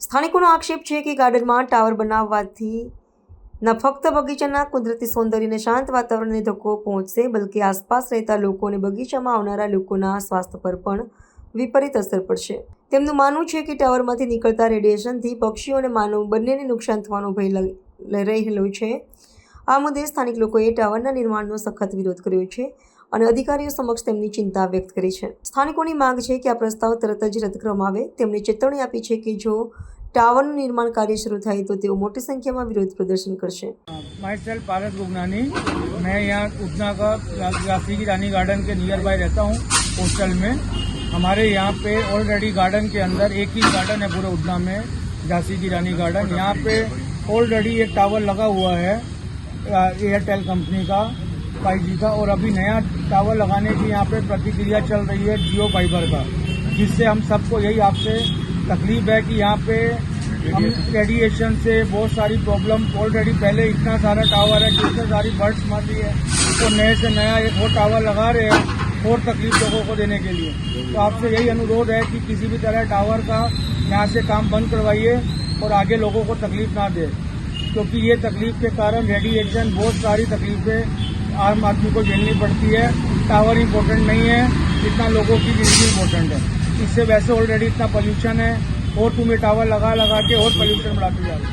સ્થાનિકોનો આક્ષેપ છે કે ગાર્ડનમાં ટાવર બનાવવાથી ન ફક્ત બગીચાના કુદરતી સૌંદર્યને શાંત વાતાવરણને ધક્કો પહોંચશે, બલકે આસપાસ રહેતા લોકો અને બગીચામાં આવનારા લોકોના સ્વાસ્થ્ય પર પણ વિપરીત અસર પડશે. તેમનું માનવું છે કે ટાવરમાંથી નીકળતા રેડિયેશનથી પક્ષીઓ અને માનવ બંનેને નુકસાન થવાનો ભય રહેલો છે. આ મુદ્દે સ્થાનિક લોકોએ ટાવરના નિર્માણનો સખત વિરોધ કર્યો છે. અને અધિકારીઓ સમક્ષ તેમની ચિંતા વ્યક્ત કરી છે સ્થાનિકોની માંગ છે કે આ પ્રસ્તાવ તરત જ રદ કરવામાં આવે તેમણે ચેતવણી આપી છે કે જો ટાવરનું નિર્માણ કાર્ય શરૂ થાય તો તેઓ મોટી સંખ્યામાં વિરોધ પ્રદર્શન કરશે माई सेल्फ पारस गुगनानी मैं यहाँ उतना का राष्ट्रीय की रानी गार्डन के नियर बाय रहता हूँ होस्टल में हमारे यहाँ पे ऑलरेडी गार्डन के अंदर एक ही गार्डन है पूरे उतना में झांसी की रानी गार्डन यहाँ पे ऑलरेडी एक टावर लगा हुआ है एयरटेल कंपनी का फाइव जी का और अभी नया टावर लगाने की यहाँ पे प्रतिक्रिया चल रही है जियो फाइबर का, जिससे हम सबको यही आपसे तकलीफ़ है कि यहाँ पे हम रेडिएशन से बहुत सारी प्रॉब्लम ऑलरेडी पहले इतना सारा टावर है जिससे सारी बर्ड्स मर रही है तो नए से नया एक और टावर लगा रहे हैं और तकलीफ़ लोगों को देने के लिए। तो आपसे यही अनुरोध है कि किसी भी तरह टावर का यहाँ से काम बंद करवाइए और आगे लोगों को तकलीफ़ ना दे, क्योंकि ये तकलीफ़ के कारण रेडिएशन बहुत सारी तकलीफें आम आदमी को झेलनी पड़ती है। टावर इम्पोर्टेंट नहीं है, जितना लोगों की ज़िंदगी इम्पोर्टेंट है। इससे वैसे ऑलरेडी इतना पॉल्यूशन है, और तुम्हें टावर लगा लगा के और पॉल्यूशन बढ़ाती जा रही है।